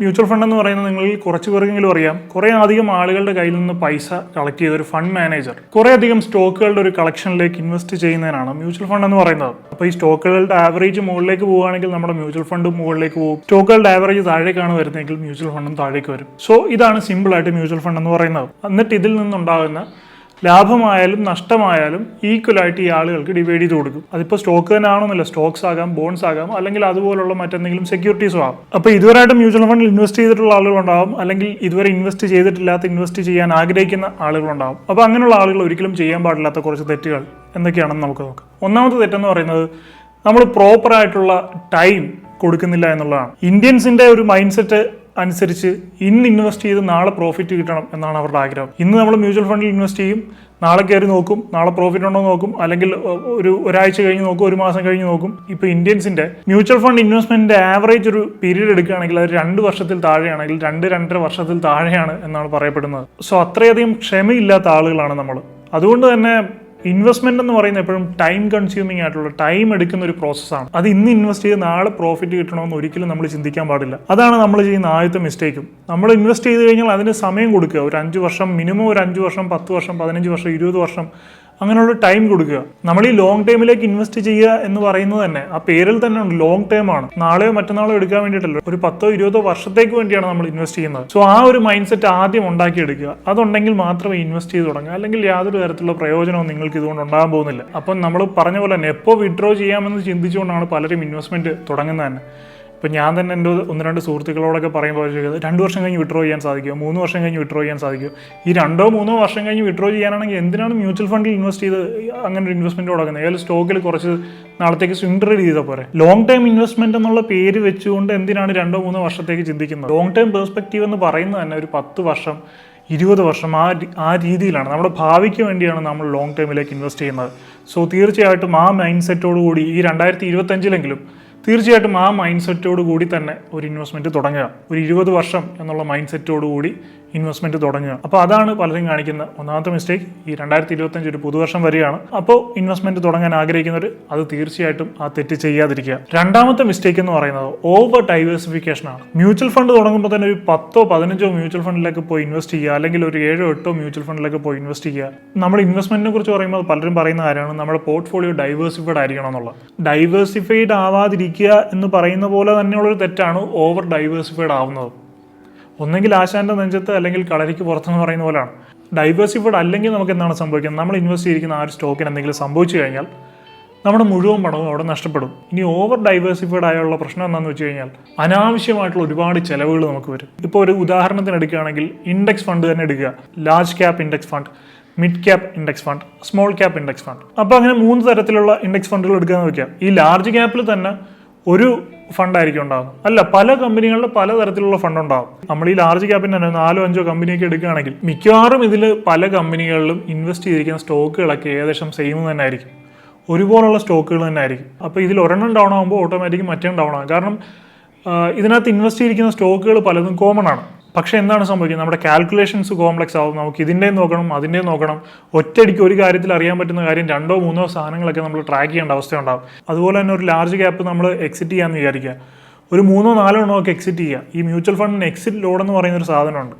Mutual fund എന്ന് പറയുന്നത് നിങ്ങളിൽ കുറച്ച് പേർക്കെങ്കിലും അറിയാം. കുറേ അധികം ആളുകളുടെ കയ്യിൽ നിന്ന് പൈസ കളക്ട് ചെയ്ത ഒരു ഫണ്ട് മാനേജർ കുറേ അധികം സ്റ്റോക്കുകളുടെ ഒരു കളക്ഷനിലേക്ക് ഇൻവെസ്റ്റ് ചെയ്യുന്നതിനാണ് മ്യൂച്വൽ ഫണ്ട് എന്ന് പറയുന്നത്. അപ്പോൾ ഈ സ്റ്റോക്കുകളുടെ ആവറേജ് മുകളിലേക്ക് പോവുകയാണെങ്കിൽ നമ്മുടെ മ്യൂച്വൽ ഫണ്ടും മുകളിലേക്ക് പോകും. സ്റ്റോക്കുകളുടെ ആവറേജ് താഴേക്കാണ് വരുന്നതെങ്കിൽ മ്യൂച്വൽ ഫണ്ടും താഴേക്ക് വരും. സോ ഇതാണ് സിമ്പിൾ ആയിട്ട് മ്യൂച്വൽ ഫണ്ട് എന്ന് പറയുന്നത്. എന്നിട്ട് ഇതിൽ നിന്നുണ്ടാകുന്ന ലാഭമായാലും നഷ്ടമായാലും ഈക്വലായിട്ട് ഈ ആളുകൾക്ക് ഡിവൈഡ് ചെയ്ത് കൊടുക്കും. അതിപ്പോൾ സ്റ്റോക്ക് തന്നെ ആണെന്നില്ല സ്റ്റോക്സ് ആകാം ബോൺസ് ആകാം അല്ലെങ്കിൽ അതുപോലുള്ള മറ്റെന്തെങ്കിലും സെക്യൂരിറ്റീസും ആകാം. അപ്പോൾ ഇതുവരെയായിട്ട് മ്യൂച്വൽ ഫണ്ടിൽ ഇൻവെസ്റ്റ് ചെയ്തിട്ടുള്ള ആളുകളുണ്ടാവും. അല്ലെങ്കിൽ ഇതുവരെ ഇൻവെസ്റ്റ് ചെയ്തിട്ടില്ലാത്ത ഇൻവെസ്റ്റ് ചെയ്യാൻ ആഗ്രഹിക്കുന്ന ആളുകളുണ്ടാവും. അപ്പോൾ അങ്ങനെയുള്ള ആളുകൾ ഒരിക്കലും ചെയ്യാൻ പാടില്ലാത്ത കുറച്ച് തെറ്റുകൾ എന്തൊക്കെയാണെന്ന് നമുക്ക് നോക്കാം. ഒന്നാമത്തെ തെറ്റെന്ന് പറയുന്നത് നമ്മൾ പ്രോപ്പറായിട്ടുള്ള ടൈം കൊടുക്കുന്നില്ല എന്നുള്ളതാണ്. ഇന്ത്യൻസിന്റെ ഒരു മൈൻഡ് സെറ്റ് അനുസരിച്ച് ഇന്ന് ഇൻവെസ്റ്റ് ചെയ്ത് നാളെ പ്രോഫിറ്റ് കിട്ടണം എന്നാണ് അവരുടെ ആഗ്രഹം. ഇന്ന് നമ്മൾ മ്യൂച്വൽ ഫണ്ടിൽ ഇൻവെസ്റ്റ് ചെയ്യും നാളെ കയറി നോക്കും നാളെ പ്രോഫിറ്റ് ഉണ്ടോ നോക്കും അല്ലെങ്കിൽ ഒരു ഒരാഴ്ച കഴിഞ്ഞ് നോക്കും ഒരു മാസം കഴിഞ്ഞ് നോക്കും. ഇപ്പോൾ ഇന്ത്യൻസിന്റെ മ്യൂച്വൽ ഫണ്ട് ഇൻവെസ്റ്റ്മെന്റിന്റെ ആവറേജ് ഒരു പീരീഡ് എടുക്കുകയാണെങ്കിൽ അത് രണ്ട് വർഷത്തിൽ താഴെയാണെങ്കിൽ രണ്ട് രണ്ടര വർഷത്തിൽ താഴെയാണ് എന്നാണ് പറയപ്പെടുന്നത്. സോ അത്രയധികം ക്ഷമയില്ലാത്ത ആളുകളാണ് നമ്മൾ. അതുകൊണ്ട് തന്നെ ഇൻവെസ്റ്റ്മെന്റ് എന്ന് പറയുന്നത് എപ്പോഴും ടൈം കൺസ്യൂമിംഗ് ആയിട്ടുള്ള ടൈം എടുക്കുന്ന ഒരു പ്രോസസ്സാണ് അത് ഇന്ന് ഇൻവെസ്റ്റ് ചെയ്ത് നാളെ പ്രോഫിറ്റ് കിട്ടണമെന്ന് ഒരിക്കലും നമ്മൾ ചിന്തിക്കാൻ പാടില്ല. അതാണ് നമ്മൾ ചെയ്യുന്ന ആദ്യത്തെ മിസ്റ്റേക്കും നമ്മൾ ഇൻവെസ്റ്റ് ചെയ്ത് കഴിഞ്ഞാൽ അതിന് സമയം കൊടുക്കുക. ഒരു അഞ്ച് വർഷം മിനിമം ഒരു അഞ്ച് വർഷം പത്ത് വർഷം പതിനഞ്ച് വർഷം ഇരുപത് വർഷം. അങ്ങനെയുള്ള ടൈം കൊടുക്കുക. നമ്മൾ ഈ ലോങ് ടൈമിലേക്ക് ഇൻവെസ്റ്റ് ചെയ്യുക എന്ന് പറയുന്നത് തന്നെ ആ പേരിൽ തന്നെ ഉണ്ട് ലോങ് ടൈം ആണ്. നാളെയോ മറ്റന്നാളോ എടുക്കാൻ വേണ്ടിയിട്ടല്ലോ ഒരു പത്തോ ഇരുപതോ വർഷത്തേക്ക് വേണ്ടിയാണ് നമ്മൾ ഇൻവെസ്റ്റ് ചെയ്യുന്നത്. സോ ആ ഒരു മൈൻഡ് സെറ്റ് ആദ്യം ഉണ്ടാക്കിയെടുക്കുക. അതുണ്ടെങ്കിൽ മാത്രമേ ഇൻവെസ്റ്റ് ചെയ്ത് തുടങ്ങുക. അല്ലെങ്കിൽ യാതൊരു തരത്തിലുള്ള പ്രയോജനവും നിങ്ങൾക്ക് ഇതുകൊണ്ട് ഉണ്ടാകാൻ പോകുന്നില്ല. അപ്പം നമ്മൾ പറഞ്ഞ പോലെ തന്നെ എപ്പോൾ വിഡ്രോ ചെയ്യാമെന്ന് ചിന്തിച്ചുകൊണ്ടാണ് പലരും ഇൻവെസ്റ്റ്മെന്റ് തുടങ്ങുന്നത് തന്നെ. ഇപ്പം ഞാൻ തന്നെ എന്റെ ഒന്ന് രണ്ട് സുഹൃത്തുക്കളോടൊക്കെ പറയുമ്പോൾ ചോദിക്കുന്നത് രണ്ട് വർഷം കഴിഞ്ഞ് വിഡ്രോ ചെയ്യാൻ സാധിക്കുമോ? മൂന്ന് വർഷം കഴിഞ്ഞ് വിഡ്രോ ചെയ്യാൻ സാധിക്കുമോ? ഈ രണ്ടോ മൂന്നോ വർഷം കഴിഞ്ഞ് വിഡ്രോ ചെയ്യാനാണെങ്കിൽ എന്തിനാണ് മ്യൂച്വൽ ഫണ്ടിൽ ഇൻവെസ്റ്റ് ചെയ്ത് അങ്ങനെ ഒരു ഇൻവെസ്റ്റ്മെന്റ് തുടങ്ങുന്നത് ഏതായാലും സ്റ്റോക്കിൽ കുറച്ച് നാളത്തേക്ക് സ്വിംഗ് ട്രേഡ് ചെയ്താൽ പോരെ. ലോങ് ടൈം ഇൻവെസ്റ്റ്മെന്റ് എന്നുള്ള പേര് വെച്ചുകൊണ്ട് എന്തിനാണ് രണ്ടോ മൂന്നോ വർഷത്തേക്ക് ചിന്തിക്കുന്നത്? ലോങ് ടൈം പെർസ്പെക്റ്റീവ് എന്ന് പറയുന്നത് തന്നെ ഒരു പത്ത് വർഷം ഇരുപത് വർഷം ആ ആ രീതിയിലാണ്. നമ്മുടെ ഭാവിക്ക് വേണ്ടിയാണ് നമ്മൾ ലോങ് ടൈമിലേക്ക് ഇൻവെസ്റ്റ് ചെയ്യുന്നത്. സോ തീർച്ചയായിട്ടും ആ മൈൻഡ് സെറ്റോടു കൂടി ഈ രണ്ടായിരത്തി ഇരുപത്തഞ്ചിലെങ്കിലും തീർച്ചയായിട്ടും ആ മൈൻഡ് സെറ്റോട് കൂടി തന്നെ ഒരു ഇൻവെസ്റ്റ്മെന്റ് തുടങ്ങുക. ഒരു ഇരുപത് വർഷം എന്നുള്ള മൈൻഡ് സെറ്റോട് കൂടി ഇൻവെസ്റ്റ്മെന്റ് തുടങ്ങുക. അപ്പോൾ അതാണ് പലരും കാണിക്കുന്ന ഒന്നാമത്തെ മിസ്റ്റേക്ക് ഈ രണ്ടായിരത്തി ഇരുപത്തഞ്ച് ഒരു പുതുവർഷം വരികയാണ്. അപ്പോൾ ഇൻവെസ്റ്റ്മെന്റ് തുടങ്ങാൻ ആഗ്രഹിക്കുന്നവർ അത് തീർച്ചയായിട്ടും ആ തെറ്റ് ചെയ്യാതിരിക്കുക. രണ്ടാമത്തെ മിസ്റ്റേക്ക് എന്ന് പറയുന്നത് ഓവർ ഡൈവേഴ്സിഫിക്കേഷൻ ആണ്. മ്യൂച്വൽ ഫണ്ട് തുടങ്ങുമ്പോൾ തന്നെ ഒരു പത്തോ പതിനഞ്ചോ മ്യൂച്വൽ ഫണ്ടിലേക്ക് പോയി ഇൻവെസ്റ്റ് ചെയ്യുക. അല്ലെങ്കിൽ ഒരു ഏഴോ എട്ടോ മ്യൂച്വൽ ഫണ്ടിലേക്ക് പോയി ഇൻവെസ്റ്റ് ചെയ്യുക. നമ്മൾ ഇൻവെസ്റ്റ്മെന്റിനെ കുറിച്ച് പറയുമ്പോൾ പലരും പറയുന്ന കാര്യമാണ് നമ്മുടെ പോർട്ട്ഫോളിയോ ഡൈവേഴ്സിഫൈഡ് ആയിരിക്കണം എന്നുള്ളത്. ഡൈവേഴ്സിഫൈഡ് ആവാതിരിക്കുക എന്ന് പറയുന്ന പോലെ തന്നെയുള്ളൊരു തെറ്റാണ് ഓവർ ഡൈവേഴ്സിഫൈഡ് ആവുന്നത്. ഒന്നെങ്കിൽ ആശാന്റെ നെഞ്ചത്ത് അല്ലെങ്കിൽ കളരിക്ക് പുറത്തെന്ന് പറയുന്ന പോലെയാണ്. ഡൈവേഴ്സിഫൈഡ് അല്ലെങ്കിൽ നമുക്ക് എന്താണ് സംഭവിക്കുന്നത്? നമ്മൾ ഇൻവെസ്റ്റ് ചെയ്തിരിക്കുന്ന ആ ഒരു സ്റ്റോക്കിന് എന്തെങ്കിലും സംഭവിച്ചു കഴിഞ്ഞാൽ നമ്മുടെ മുഴുവൻ പണവും അവിടെ നഷ്ടപ്പെടും. ഇനി ഓവർ ഡൈവേഴ്സിഫൈഡ് ആയുള്ള പ്രശ്നം എന്താണെന്ന് വെച്ച് കഴിഞ്ഞാൽ അനാവശ്യമായിട്ടുള്ള ഒരുപാട് ചിലവുകൾ നമുക്ക് വരും. ഇപ്പോൾ ഒരു ഉദാഹരണത്തിന് എടുക്കുകയാണെങ്കിൽ ഇൻഡെക്സ് ഫണ്ട് തന്നെ എടുക്കുക. Large cap index fund mid cap index fund small cap index fund അപ്പോൾ അങ്ങനെ മൂന്ന് തരത്തിലുള്ള ഇൻഡെക്സ് ഫണ്ടുകൾ എടുക്കാന്ന് വെക്കാം ഈ ലാർജ് ക്യാപ്പിൽ തന്നെ ഒരു ഫണ്ടായിരിക്കും ഉണ്ടാകുന്നത് അല്ല പല കമ്പനികളിൽ പലതരത്തിലുള്ള ഫണ്ട് ഉണ്ടാകും നമ്മൾ ഈ ലാർജ് ക്യാപ്പിന് തന്നെ നാലോ അഞ്ചോ കമ്പനിയൊക്കെ എടുക്കുകയാണെങ്കിൽ മിക്കവാറും ഇതിൽ പല കമ്പനികളിലും ഇൻവെസ്റ്റ് ചെയ്തിരിക്കുന്ന സ്റ്റോക്കുകളൊക്കെ ഏകദേശം സെയിം തന്നെ ആയിരിക്കും. ഒരുപോലുള്ള സ്റ്റോക്കുകൾ തന്നെ ആയിരിക്കും. അപ്പോൾ ഇതിൽ ഒരെണ്ണം ഡൗൺ ആകുമ്പോൾ ഓട്ടോമാറ്റിക് മറ്റേ ഡൗൺ ആകും. കാരണം ഇതിനകത്ത് ഇൻവെസ്റ്റ് ചെയ്തിരിക്കുന്ന സ്റ്റോക്കുകൾ പലതും കോമൺ ആണ്. പക്ഷേ എന്താണ് സംഭവിക്കുന്നത്? നമ്മുടെ കാൽക്കുലേഷൻസ് കോംപ്ലക്സ് ആവും. നമുക്ക് ഇതിന്റെ നോക്കണം അതിന്റെ നോക്കണം. ഒറ്റയടിക്ക് ഒരു കാര്യത്തിൽ അറിയാൻ പറ്റുന്ന കാര്യം രണ്ടോ മൂന്നോ സാധനങ്ങളൊക്കെ നമ്മൾ ട്രാക്ക് ചെയ്യേണ്ട അവസ്ഥയുണ്ടാവും. അതുപോലെ തന്നെ ഒരു ലാർജ് ഗ്യാപ്പ് നമ്മൾ എക്സിറ്റ് ചെയ്യാമെന്ന് വിചാരിക്കുക. ഒരു മൂന്നോ നാലോ എണ്ണോ ഒക്കെ എക്സിറ്റ് ചെയ്യുക. ഈ മ്യൂച്വൽ ഫണ്ടിന് എക്സിറ്റ് ലോഡ് എന്ന് പറയുന്ന ഒരു സാധനമുണ്ട്.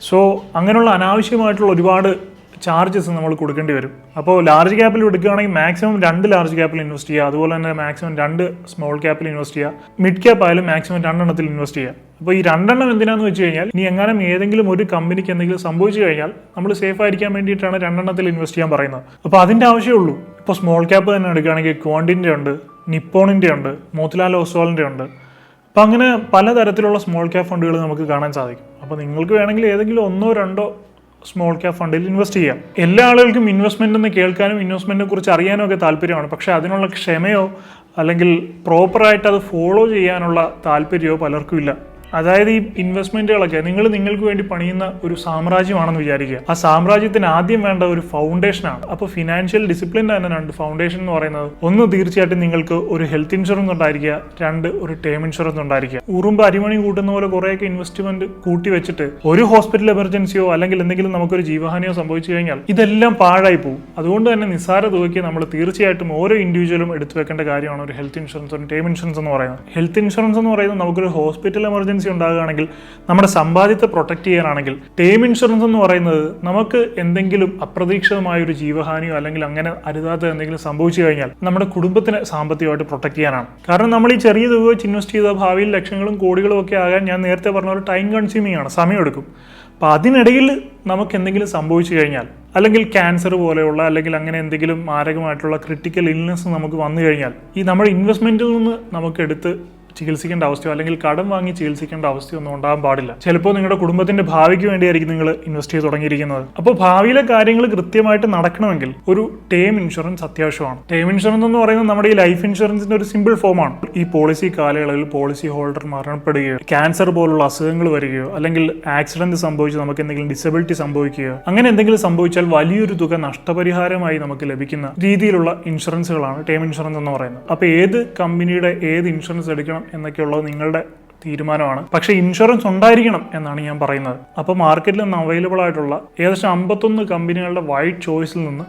സോ അങ്ങനെയുള്ള അനാവശ്യമായിട്ടുള്ള ഒരുപാട് ചാർജസ് നമ്മൾ കൊടുക്കേണ്ടി വരും. അപ്പോൾ ലാർജ് ക്യാപ്പിൽ എടുക്കുകയാണെങ്കിൽ മാക്സിമം രണ്ട് ലാർജ് ക്യാപ്പിൽ ഇൻവെസ്റ്റ് ചെയ്യുക. അതുപോലെ തന്നെ മാക്സിമം രണ്ട് സ്മോൾ ക്യാപ്പിൽ ഇൻവെസ്റ്റ് ചെയ്യുക. മിഡ് ക്യാപ്പ് ആയാലും മാക്സിമം രണ്ടെണ്ണത്തിൽ ഇൻവെസ്റ്റ് ചെയ്യുക. അപ്പോൾ ഈ രണ്ടെണ്ണം എന്തിനാന്ന് വെച്ച് കഴിഞ്ഞാൽ ഇനി എങ്ങാനും ഏതെങ്കിലും ഒരു കമ്പനിക്ക് എന്തെങ്കിലും സംഭവിച്ചു കഴിഞ്ഞാൽ നമ്മൾ സേഫ് ആയിരിക്കാൻ വേണ്ടിയിട്ടാണ് രണ്ടെണ്ണത്തിൽ ഇൻവെസ്റ്റ് ചെയ്യാൻ പറയുന്നത്. അപ്പോൾ അതിന്റെ ആവശ്യമുള്ളൂ ഇപ്പോൾ സ്മോൾ ക്യാപ്പ് തന്നെ എടുക്കുകയാണെങ്കിൽ ക്വാണ്ടിന്റെ ഉണ്ട് നിപ്പോണിന്റെ ഉണ്ട് മോത്തിലാൽ ഓസ്വാളിന്റെ ഉണ്ട്. അപ്പോൾ അങ്ങനെ പലതരത്തിലുള്ള സ്മോൾ ക്യാപ് ഫണ്ടുകൾ നമുക്ക് കാണാൻ സാധിക്കും. അപ്പോൾ നിങ്ങൾക്ക് വേണമെങ്കിൽ ഏതെങ്കിലും ഒന്നോ രണ്ടോ സ്മോൾ ക്യാപ് ഫണ്ടിൽ ഇൻവെസ്റ്റ് ചെയ്യാം. എല്ലാ ആളുകൾക്കും ഇൻവെസ്റ്റ്മെന്റ് എന്ന് കേൾക്കാനും ഇൻവെസ്റ്റ്മെന്റിനെ കുറിച്ച് അറിയാനും ഒക്കെ താല്പര്യമാണ്. പക്ഷേ അതിനുള്ള ക്ഷമയോ അല്ലെങ്കിൽ പ്രോപ്പറായിട്ട് അത് ഫോളോ ചെയ്യാനുള്ള താല്പര്യമോ പലർക്കും ഇല്ല. അതായത് ഈ ഇൻവെസ്റ്റ്മെന്റുകളൊക്കെ നിങ്ങൾ നിങ്ങൾക്ക് വേണ്ടി പണിയുന്ന ഒരു സാമ്രാജ്യമാണെന്ന് വിചാരിക്കുക. ആ സാമ്രാജ്യത്തിന് ആദ്യം വേണ്ട ഒരു ഫൗണ്ടേഷനാണ് അപ്പോൾ ഫിനാൻഷ്യൽ ഡിസിപ്ലിൻ തന്നെ രണ്ട് ഫൗണ്ടേഷൻ എന്ന് പറയുന്നത്. ഒന്ന് തീർച്ചയായിട്ടും നിങ്ങൾക്ക് ഒരു ഹെൽത്ത് ഇൻഷുറൻസ് ഉണ്ടായിരിക്കുക. രണ്ട് ഒരു ടേം ഇൻഷുറൻസ് ഉണ്ടായിരിക്കുക. ഉറുമ്പ് അരിമണി കൂട്ടുന്ന പോലെ കുറേയൊക്കെ ഇൻവെസ്റ്റ്മെന്റ് കൂട്ടി വെച്ചിട്ട് ഒരു ഹോസ്പിറ്റൽ എമർജൻസിയോ അല്ലെങ്കിൽ എന്തെങ്കിലും നമുക്കൊരു ജീവഹാനിയോ സംഭവിച്ചു കഴിഞ്ഞാൽ ഇതെല്ലാം പാഴായി പോകും അതുകൊണ്ട് തന്നെ നിസ്സാര തുകയ്ക്ക് നമ്മൾ തീർച്ചയായിട്ടും ഓരോ ഇൻഡിവിജ്വലും എടുത്തു വെക്കേണ്ട കാര്യമാണ് ഒരു ഹെൽത്ത് ഇൻഷുറൻസ് ഒരു ടേം ഇൻഷുറൻസ് എന്ന് പറയുന്നത്. ഹെൽത്ത് ഇൻഷുറൻസ് എന്ന് പറയുന്നത് നമുക്കൊരു ഹോസ്പിറ്റൽ എമർജൻസി എമർജൻസി ഉണ്ടാകുകയാണെങ്കിൽ നമ്മുടെ സമ്പാദ്യത്തെ പ്രൊട്ടക്ട് ചെയ്യാനാണെങ്കിൽ ടേം ഇൻഷുറൻസ് എന്ന് പറയുന്നത് നമുക്ക് എന്തെങ്കിലും അപ്രതീക്ഷിതമായ ഒരു ജീവഹാനിയോ അല്ലെങ്കിൽ അങ്ങനെ അരുതാത്ത എന്തെങ്കിലും സംഭവിച്ചു കഴിഞ്ഞാൽ നമ്മുടെ കുടുംബത്തിനെ സാമ്പത്തികമായിട്ട് പ്രൊട്ടക്ട് ചെയ്യാനാണ്. കാരണം നമ്മൾ ഈ ചെറിയ തുക വെച്ച് ഇൻവെസ്റ്റ് ചെയ്ത ഭാവിയിൽ ലക്ഷങ്ങളും കോടികളും ഒക്കെ ആകാൻ ഞാൻ നേരത്തെ പറഞ്ഞ ഒരു ടൈം കൺസ്യൂമിംഗ് ആണ് സമയമെടുക്കും. അപ്പോൾ അതിനിടയിൽ നമുക്ക് എന്തെങ്കിലും സംഭവിച്ചു കഴിഞ്ഞാൽ അല്ലെങ്കിൽ ക്യാൻസർ പോലെയുള്ള അല്ലെങ്കിൽ അങ്ങനെ എന്തെങ്കിലും മാരകമായിട്ടുള്ള ക്രിട്ടിക്കൽ ഇൽനെസ് നമുക്ക് വന്നു കഴിഞ്ഞാൽ ഈ നമ്മുടെ ഇൻവെസ്റ്റ്മെന്റിൽ നിന്ന് നമുക്ക് എടുത്ത് ചികിത്സിക്കേണ്ട അവസ്ഥയോ അല്ലെങ്കിൽ കടം വാങ്ങി ചികിത്സിക്കേണ്ട അവസ്ഥയോ ഒന്നും ഉണ്ടാകാൻ പാടില്ല. ചിലപ്പോൾ നിങ്ങളുടെ കുടുംബത്തിന്റെ ഭാവിക്ക് വേണ്ടിയായിരിക്കും നിങ്ങൾ ഇൻവെസ്റ്റ് ചെയ്ത് തുടങ്ങിയിരിക്കുന്നത്. അപ്പോൾ ഭാവിയിലെ കാര്യങ്ങൾ കൃത്യമായിട്ട് നടക്കണമെങ്കിൽ ഒരു ടേം ഇൻഷുറൻസ് അത്യാവശ്യമാണ്. ടേം ഇൻഷുറൻസ് എന്ന് പറയുന്നത് നമ്മുടെ ഈ ലൈഫ് ഇൻഷുറൻസിന്റെ ഒരു സിമ്പിൾ ഫോമാണ് ഈ പോളിസി കാലയളവിൽ പോളിസി ഹോൾഡർ മരണപ്പെടുകയോ ക്യാൻസർ പോലുള്ള അസുഖങ്ങൾ വരികയോ അല്ലെങ്കിൽ ആക്സിഡന്റ് സംഭവിച്ച് നമുക്ക് എന്തെങ്കിലും ഡിസബിലിറ്റി സംഭവിക്കുകയോ അങ്ങനെ എന്തെങ്കിലും സംഭവിച്ചാൽ വലിയൊരു തുക നഷ്ടപരിഹാരമായി നമുക്ക് ലഭിക്കുന്ന രീതിയിലുള്ള ഇൻഷുറൻസുകളാണ് ടേം ഇൻഷുറൻസ് എന്ന് പറയുന്നത്. അപ്പോൾ ഏത് കമ്പനിയുടെ ഏത് ഇൻഷുറൻസ് എടുക്കണം എന്നൊക്കെയുള്ളത് നിങ്ങളുടെ തീരുമാനമാണ്. പക്ഷേ ഇൻഷുറൻസ് ഉണ്ടായിരിക്കണം എന്നാണ് ഞാൻ പറയുന്നത്. അപ്പോൾ മാർക്കറ്റിൽ നിന്ന് അവൈലബിൾ ആയിട്ടുള്ള ഏകദേശം അമ്പത്തൊന്ന് കമ്പനികളുടെ വൈഡ് ചോയ്സിൽ നിന്ന്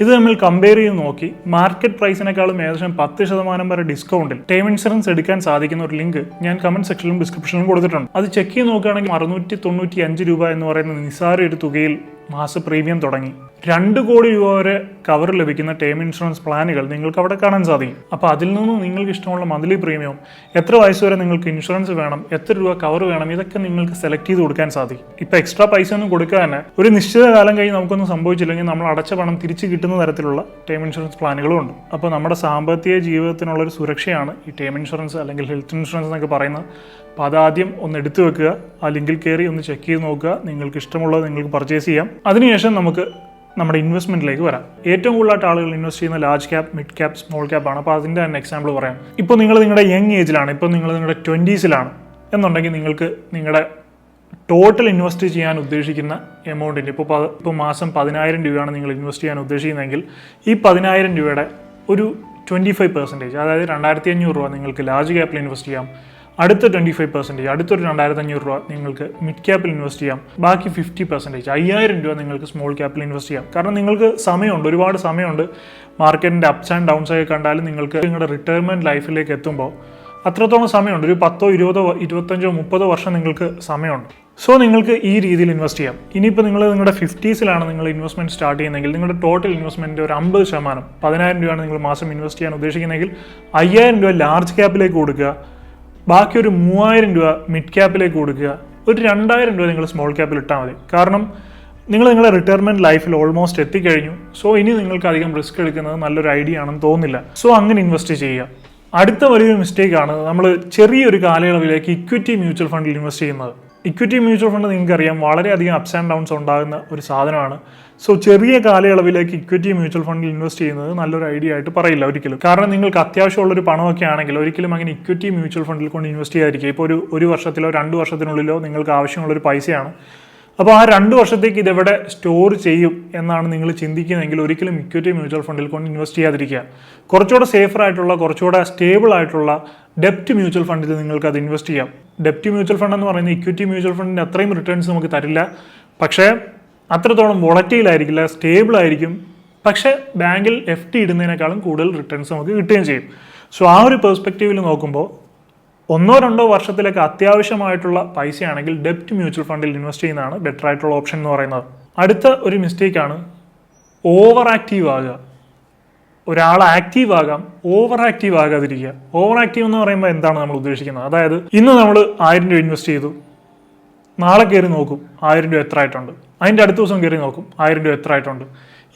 ഇത് തമ്മിൽ കമ്പയർ ചെയ്ത് നോക്കി. മാർക്കറ്റ് പ്രൈസിനേക്കാളും ഏകദേശം പത്ത് ശതമാനം വരെ ഡിസ്കൗണ്ടിൽ ടേം ഇൻഷുറൻസ് എടുക്കാൻ സാധിക്കുന്ന ഒരു ലിങ്ക് ഞാൻ കമന്റ് സെക്ഷനിലും ഡിസ്ക്രിപ്ഷനിലും കൊടുത്തിട്ടുണ്ട്. അത് ചെക്ക് ചെയ്ത് നോക്കുകയാണെങ്കിൽ അറുന്നൂറ്റി തൊണ്ണൂറ്റി അഞ്ച് രൂപ എന്ന് പറയുന്ന നിസ്സാര ഒരു തുകയിൽ മാസ പ്രീമിയം തുടങ്ങി. രണ്ട് കോടി രൂപ വരെ കവർ ലഭിക്കുന്ന ടേം ഇൻഷുറൻസ് പ്ലാനുകൾ നിങ്ങൾക്ക് അവിടെ കാണാൻ സാധിക്കും. അപ്പോൾ അതിൽ നിന്നും നിങ്ങൾക്ക് ഇഷ്ടമുള്ള മന്ത്ലി പ്രീമിയം എത്ര വയസ്സ് വരെ നിങ്ങൾക്ക് ഇൻഷുറൻസ് വേണം എത്ര രൂപ കവർ വേണം ഇതൊക്കെ നിങ്ങൾക്ക് സെലക്ട് ചെയ്ത് കൊടുക്കാൻ സാധിക്കും. ഇപ്പോൾ എക്സ്ട്രാ പൈസ ഒന്നും കൊടുക്കാൻ ഒരു നിശ്ചിത കാലം കഴിഞ്ഞ് നമുക്കൊന്നും സംഭവിച്ചില്ലെങ്കിൽ നമ്മൾ അടച്ച പണം തിരിച്ച് കിട്ടുന്ന തരത്തിലുള്ള ടേം ഇൻഷുറൻസ് പ്ലാനുകളും ഉണ്ട്. അപ്പോൾ നമ്മുടെ സാമ്പത്തിക ജീവിതത്തിനുള്ള ഒരു സുരക്ഷയാണ് ഈ ടേം ഇൻഷുറൻസ് അല്ലെങ്കിൽ ഹെൽത്ത് ഇൻഷുറൻസ് എന്നൊക്കെ പറയുന്നത്. അപ്പോൾ അതാദ്യം ഒന്ന് എടുത്തു വെക്കുക ആ ലിങ്കിൽ കയറി ഒന്ന് ചെക്ക് ചെയ്ത് നോക്കുക നിങ്ങൾക്ക് ഇഷ്ടമുള്ളത് നിങ്ങൾക്ക് പർച്ചേസ് ചെയ്യാം. അതിനുശേഷം നമുക്ക് നമ്മുടെ ഇൻവെസ്റ്റ്മെന്റിലേക്ക് വരാം. ഏറ്റവും കൂടുതലായിട്ട് ആളുകൾ ഇൻവെസ്റ്റ് ചെയ്യുന്ന large cap mid cap small cap ആണ്. അപ്പോൾ അതിന്റെ തന്നെ എക്സാമ്പിൾ പറയാം. ഇപ്പോൾ നിങ്ങൾ നിങ്ങളുടെ യങ് ഏജിലാണ് ഇപ്പോൾ നിങ്ങൾ നിങ്ങളുടെ ട്വന്റീസിലാണ് എന്നുണ്ടെങ്കിൽ നിങ്ങൾക്ക് നിങ്ങളുടെ ടോട്ടൽ ഇൻവെസ്റ്റ് ചെയ്യാൻ ഉദ്ദേശിക്കുന്ന എമൗണ്ടിന്റെ ഇപ്പോൾ ഇപ്പോൾ മാസം പതിനായിരം രൂപയാണ് നിങ്ങൾ ഇൻവെസ്റ്റ് ചെയ്യാൻ ഉദ്ദേശിക്കുന്നതെങ്കിൽ ഈ പതിനായിരം രൂപയുടെ ഒരു ട്വന്റി ഫൈവ് പെർസെന്റേജ് അതായത് രണ്ടായിരത്തി അഞ്ഞൂറ് രൂപ നിങ്ങൾക്ക് ലാർജ് ക്യാപ്പിൽ ഇൻവെസ്റ്റ് ചെയ്യാം. അടുത്ത ട്വന്റി ഫൈവ് പെർസെന്റേജ് അടുത്തൊരു രണ്ടായിരത്തി അഞ്ഞൂറ് രൂപ നിങ്ങൾക്ക് മിഡ് ക്യാപ്പിൽ ഇൻവെസ്റ്റ് ചെയ്യാം. ബാക്കി ഫിഫ്റ്റി പെർസെന്റേജ് അയ്യായിരം രൂപ നിങ്ങൾക്ക് സ്മോൾ ക്യാപ്പിൽ ഇൻവെസ്റ്റ് ചെയ്യാം. കാരണം നിങ്ങൾക്ക് സമയമുണ്ട് ഒരുപാട് സമയമുണ്ട്. മാർക്കറ്റിന്റെ അപ്സ് ആൻഡ് ഡൗൺസ് ഒക്കെ കണ്ടാലും നിങ്ങൾക്ക് നിങ്ങളുടെ റിട്ടയർമെന്റ് ലൈഫിലേക്ക് എത്തുമ്പോൾ അത്രത്തോളം സമയമുണ്ട്. ഒരു പത്തോ ഇരുപതോ ഇരുപത്തഞ്ചോ മുപ്പതോ വർഷം നിങ്ങൾക്ക് സമയമുണ്ട്. സോ നിങ്ങൾക്ക് ഈ രീതിയിൽ ഇൻവെസ്റ്റ് ചെയ്യാം. ഇനിയിപ്പോൾ നിങ്ങൾ നിങ്ങളുടെ ഫിഫ്റ്റീസിലാണ് നിങ്ങൾ ഇൻവെസ്റ്റ്മെന്റ് സ്റ്റാർട്ട് ചെയ്യുന്നതെങ്കിൽ നിങ്ങളുടെ ടോട്ടൽ ഇൻവെസ്റ്റ്മെന്റ് ഒരു അമ്പത് ശതമാനം പതിനായിരം രൂപയാണ് നിങ്ങൾ മാസം ഇൻവെസ്റ്റ് ചെയ്യാൻ ഉദ്ദേശിക്കുന്നതെങ്കിൽ അയ്യായിരം രൂപ ലാർജ് ക്യാപ്പിലേക്ക് കൊടുക്കുക. ബാക്കി ഒരു മൂവായിരം രൂപ മിഡ് ക്യാപ്പിലേക്ക് കൊടുക്കുക. ഒരു രണ്ടായിരം രൂപ നിങ്ങൾ സ്മോൾ ക്യാപ്പിൽ ഇട്ടാൽ മതി. കാരണം നിങ്ങൾ നിങ്ങളുടെ റിട്ടയർമെന്റ് ലൈഫിൽ ഓൾമോസ്റ്റ് എത്തിക്കഴിഞ്ഞു. സോ ഇനി നിങ്ങൾക്ക് അധികം റിസ്ക് എടുക്കുന്നത് നല്ലൊരു ഐഡിയ ആണെന്ന് തോന്നില്ല സോ അങ്ങനെ ഇൻവെസ്റ്റ് ചെയ്യുക. അടുത്ത വലിയൊരു മിസ്റ്റേക്ക് ആണ് നമ്മൾ ചെറിയൊരു കാലയളവിലേക്ക് ഇക്വിറ്റി മ്യൂച്വൽ ഫണ്ടിൽ ഇൻവെസ്റ്റ് ചെയ്യുന്നത്. ഇക്വിറ്റി മ്യൂച്വൽ ഫണ്ട് നിങ്ങൾക്കറിയാം വളരെയധികം അപ്സ് ആൻഡ് ഡൗൺസ് ഉണ്ടാകുന്ന ഒരു സാധനമാണ്. സോ ചെറിയ കാലയളവിലേക്ക് ഇക്വിറ്റി മ്യൂച്വൽ ഫണ്ടിൽ ഇൻവെസ്റ്റ് ചെയ്യുന്നത് നല്ലൊരു ഐഡിയ ആയിട്ട് പറയില്ല ഒരിക്കലും. കാരണം നിങ്ങൾക്ക് അത്യാവശ്യമുള്ള ഒരു പണമൊക്കെ ആണെങ്കിൽ ഒരിക്കലും അങ്ങനെ ഇക്വിറ്റി മ്യൂച്വൽ ഫണ്ടിൽ കൊണ്ട് ഇൻവെസ്റ്റ് ചെയ്യാതിരിക്കുക. ഇപ്പോൾ ഒരു ഒരു വർഷത്തിലോ രണ്ട് വർഷത്തിനുള്ളിലോ നിങ്ങൾക്ക് ആവശ്യമുള്ള ഒരു പൈസയാണ്. അപ്പോൾ ആ രണ്ട് വർഷത്തേക്ക് ഇതെവിടെ സ്റ്റോർ ചെയ്യും എന്നാണ് നിങ്ങൾ ചിന്തിക്കുന്നതെങ്കിൽ ഒരിക്കലും ഇക്വിറ്റി മ്യൂച്വൽ ഫണ്ടിൽ കൊണ്ട് ഇൻവെസ്റ്റ് ചെയ്യാതിരിക്കുക. കുറച്ചുകൂടെ സേഫർ ആയിട്ടുള്ള കുറച്ചുകൂടെ സ്റ്റേബിൾ ആയിട്ടുള്ള ഡെപ്റ്റ് മ്യൂച്വൽ ഫണ്ടിൽ നിങ്ങൾക്ക് അത് ഇൻവെസ്റ്റ് ചെയ്യാം. ഡെപ്റ്റ് മ്യൂച്വൽ ഫണ്ട് എന്ന് പറയുന്നത് ഇക്വിറ്റി മ്യൂച്വൽ ഫണ്ടിന്റെ അത്രയും റിട്ടേൺസ് നമുക്ക് തരില്ല. പക്ഷേ അത്രത്തോളം വോളറ്റൈൽ ആയിരിക്കില്ല സ്റ്റേബിൾ ആയിരിക്കും. പക്ഷെ ബാങ്കിൽ എഫ് ടി ഇടുന്നതിനേക്കാളും കൂടുതൽ റിട്ടേൺസ് നമുക്ക് കിട്ടുകയും ചെയ്യും. സോ ആ ഒരു പെർസ്പെക്റ്റീവിൽ നോക്കുമ്പോൾ ഒന്നോ രണ്ടോ വർഷത്തിലേക്ക് അത്യാവശ്യമായിട്ടുള്ള പൈസയാണെങ്കിൽ ഡെപ്റ്റ് മ്യൂച്വൽ ഫണ്ടിൽ ഇൻവെസ്റ്റ് ചെയ്യുന്നതാണ് ബെറ്റർ ആയിട്ടുള്ള ഓപ്ഷൻ എന്ന് പറയുന്നത്. അടുത്ത ഒരു മിസ്റ്റേക്കാണ് ഓവർ ആക്റ്റീവ് ആകുക. ഒരാൾ ആക്റ്റീവ് ആകാം ഓവർ ആക്റ്റീവ് ആകാതിരിക്കുക. ഓവർ ആക്റ്റീവ് എന്ന് പറയുമ്പോൾ എന്താണ് നമ്മൾ ഉദ്ദേശിക്കുന്നത്? അതായത് ഇന്ന് നമ്മൾ ആയിരം രൂപ ഇൻവെസ്റ്റ് ചെയ്തു. നാളെ കയറി നോക്കും ആയിരം രൂപ എത്ര ആയിട്ടുണ്ട്. അതിന്റെ അടുത്ത ദിവസം കയറി നോക്കും ആയിരം രൂപ എത്ര ആയിട്ടുണ്ട്.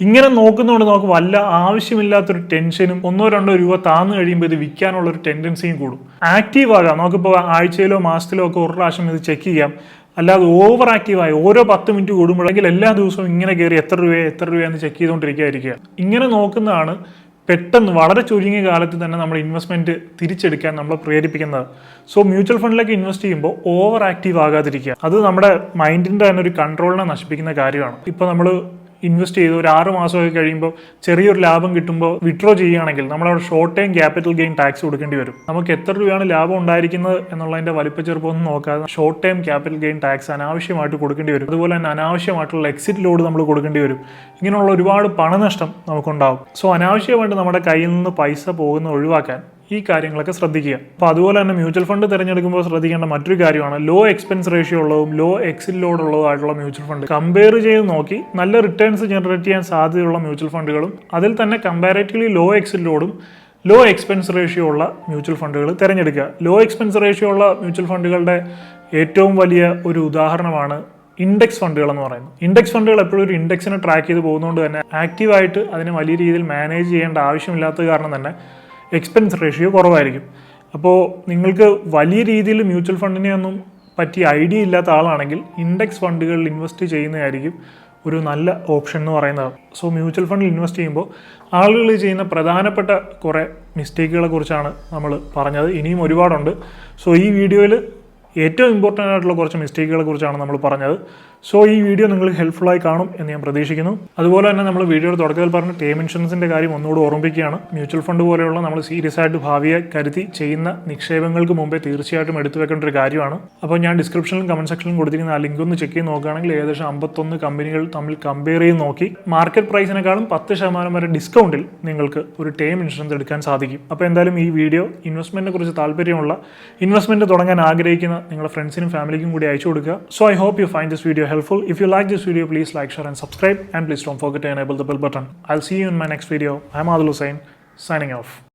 ഇങ്ങനെ നോക്കുന്നതുകൊണ്ട് നമുക്ക് വല്ല ആവശ്യമില്ലാത്തൊരു ടെൻഷനും ഒന്നോ രണ്ടോ രൂപ താന്നു കഴിയുമ്പോൾ ഇത് വിൽക്കാനുള്ള ഒരു ടെൻഡൻസിയും കൂടും. ആക്റ്റീവ് ആകാം. നമുക്കിപ്പോൾ ആഴ്ചയിലോ മാസത്തിലോ ഒക്കെ ഒരു പ്രാവശ്യം ഇത് ചെക്ക് ചെയ്യാം. അല്ലാതെ ഓവർ ആക്റ്റീവായി ഓരോ പത്ത് മിനിറ്റ് കൂടുമ്പോഴെങ്കിൽ എല്ലാ ദിവസവും ഇങ്ങനെ കയറി എത്ര രൂപ എത്ര രൂപയെന്ന് ചെക്ക് ചെയ്തുകൊണ്ടിരിക്കുകയായിരിക്കുക ഇങ്ങനെ നോക്കുന്നതാണ് പെട്ടെന്ന് വളരെ ചുരുങ്ങിയ കാലത്ത് തന്നെ നമ്മൾ ഇൻവെസ്റ്റ്മെന്റ് തിരിച്ചെടുക്കാൻ നമ്മൾ പ്രേരിപ്പിക്കുന്നത്. സോ മ്യൂച്വൽ ഫണ്ടിലേക്ക് ഇൻവെസ്റ്റ് ചെയ്യുമ്പോൾ ഓവർ ആക്റ്റീവ് ആകാതിരിക്കുക. അത് നമ്മുടെ മൈൻഡിന്റെ തന്നെ ഒരു കൺട്രോളിനെ നശിപ്പിക്കുന്ന കാര്യമാണ്. ഇപ്പോൾ നമ്മൾ ഇൻവെസ്റ്റ് ചെയ്ത് ഒരു ആറ് മാസമൊക്കെ കഴിയുമ്പോൾ ചെറിയൊരു ലാഭം കിട്ടുമ്പോൾ വിഡ്രോ ചെയ്യുകയാണെങ്കിൽ നമ്മളവിടെ short time capital gain tax കൊടുക്കേണ്ടി വരും. നമുക്ക് എത്ര രൂപയാണ് ലാഭം ഉണ്ടായിരിക്കുന്നത് എന്നുള്ളതിന്റെ വലിപ്പ ചെറുപ്പമൊന്നും നോക്കാതെ short time capital gain tax അനാവശ്യമായിട്ട് കൊടുക്കേണ്ടി വരും. അതുപോലെ തന്നെ അനാവശ്യമായിട്ടുള്ള എക്സിറ്റ് ലോഡ് നമ്മൾ കൊടുക്കേണ്ടി വരും. ഇങ്ങനെയുള്ള ഒരുപാട് പണനഷ്ടം നമുക്കുണ്ടാവും. സോ അനാവശ്യമായിട്ട് നമ്മുടെ കയ്യിൽ നിന്ന് പൈസ പോകുന്ന ഒഴിവാക്കാൻ ഈ കാര്യങ്ങളൊക്കെ ശ്രദ്ധിക്കുക. അപ്പോൾ അതുപോലെ തന്നെ മ്യൂച്വൽ ഫണ്ട് തിരഞ്ഞെടുക്കുമ്പോൾ ശ്രദ്ധിക്കേണ്ട മറ്റൊരു കാര്യമാണ്. ലോ എക്സ്പെൻസ് റേഷ്യോ ഉള്ളതും ലോ എക്സിറ്റ് ലോഡ് ഉള്ളതുമായിട്ടുള്ള മ്യൂച്വൽ ഫണ്ട് കമ്പയർ ചെയ്ത് നോക്കി നല്ല റിട്ടേൺസ് ജനറേറ്റ് ചെയ്യാൻ സാധ്യതയുള്ള മ്യൂച്വൽ ഫണ്ടുകളും അതിൽ തന്നെ കമ്പാരേറ്റീവ്ലി ലോ എക്സിറ്റ് ലോഡും ലോ എക്സ്പെൻസ് റേഷ്യോ ഉള്ള മ്യൂച്വൽ ഫണ്ടുകൾ തിരഞ്ഞെടുക്കുക. ലോ എക്സ്പെൻസ് റേഷ്യോ ഉള്ള മ്യൂച്വൽ ഫണ്ടുകളുടെ ഏറ്റവും വലിയ ഒരു ഉദാഹരണമാണ് ഇൻഡെക്സ് ഫണ്ടുകൾ എന്ന് പറയുന്നത്. ഇൻഡെക്സ് ഫണ്ടുകൾ എപ്പോഴും ഒരു ഇൻഡെക്സിനെ ട്രാക്ക് ചെയ്ത് പോകുന്നതുകൊണ്ട് തന്നെ ആക്റ്റീവായിട്ട് അതിനെ വലിയ രീതിയിൽ മാനേജ് ചെയ്യേണ്ട ആവശ്യമില്ലാത്തത് കാരണം തന്നെ എക്സ്പെൻസ് റേഷ്യോ കുറവായിരിക്കും. അപ്പോൾ നിങ്ങൾക്ക് വലിയ രീതിയിൽ മ്യൂച്വൽ ഫണ്ടിനെ ഒന്നും പറ്റി ഐഡിയ ഇല്ലാത്ത ആളാണെങ്കിൽ ഇൻഡെക്സ് ഫണ്ടുകളിൽ ഇൻവെസ്റ്റ് ചെയ്യുന്നതായിരിക്കും ഒരു നല്ല ഓപ്ഷൻ എന്ന് പറയുന്നത്. സോ മ്യൂച്വൽ ഫണ്ടിൽ ഇൻവെസ്റ്റ് ചെയ്യുമ്പോൾ ആളുകൾ ചെയ്യുന്ന പ്രധാനപ്പെട്ട കുറേ മിസ്റ്റേക്കുകളെ കുറിച്ചാണ് നമ്മൾ പറഞ്ഞത്. ഇനിയും ഒരുപാടുണ്ട്. സോ ഈ വീഡിയോയിൽ ഏറ്റവും ഇമ്പോർട്ടന്റ് ആയിട്ടുള്ള കുറച്ച് മിസ്റ്റേക്കുകളെ കുറിച്ചാണ് നമ്മൾ പറഞ്ഞത്. സോ ഈ വീഡിയോ നിങ്ങൾക്ക് ഹെൽപ്ഫുള്ളായി കാണും എന്ന് ഞാൻ പ്രതീക്ഷിക്കുന്നു. അതുപോലെ തന്നെ നമ്മൾ വീഡിയോയുടെ തുടക്കത്തിൽ പറഞ്ഞ ടേം ഇൻഷുറൻസിന്റെ കാര്യം ഒന്നുകൂടി ഓർമ്മിപ്പിക്കുകയാണ്. മ്യൂച്വൽ ഫണ്ട് പോലെയുള്ള നമ്മൾ സീരിയസ് ആയിട്ട് ഭാവിയെ കരുതി ചെയ്യുന്ന നിക്ഷേപങ്ങൾക്ക് മുമ്പേ തീർച്ചയായിട്ടും എടുത്തു വെക്കേണ്ട ഒരു കാര്യമാണ്. അപ്പോൾ ഞാൻ ഡിസ്ക്രിപ്ഷനിലും കമന്റ് സെക്ഷനിലും കൊടുത്തിരിക്കുന്ന ആ ലിങ്ക് ഒന്ന് ചെക്ക് ചെയ്ത് നോക്കുകയാണെങ്കിൽ ഏകദേശം അമ്പത്തൊന്ന് കമ്പനികൾ തമ്മിൽ കമ്പയർ ചെയ്ത് നോക്കി. മാർക്കറ്റ് പ്രൈസിനേക്കാളും പത്ത് ശതമാനം വരെ ഡിസ്കൗണ്ടിൽ നിങ്ങൾക്ക് ഒരു ടേം ഇൻഷുറൻസ് എടുക്കാൻ സാധിക്കും. അപ്പോൾ എന്തായാലും ഈ വീഡിയോ ഇൻവെസ്റ്റ്മെന്റിനെ കുറിച്ച് താല്പര്യമുള്ള ഇൻവെസ്റ്റ്മെന്റ് തുടങ്ങാൻ ആഗ്രഹിക്കുന്ന നിങ്ങളുടെ ഫ്രണ്ട്സിനും ഫാമിലിക്കും കൂടി അയച്ചു കൊടുക്കുക. So I hope you find this video helpful. If you like this video, please like, share, and subscribe. And please don't forget to enable the bell button. I'll see you in my next video. I'm Adil Hussain, signing off.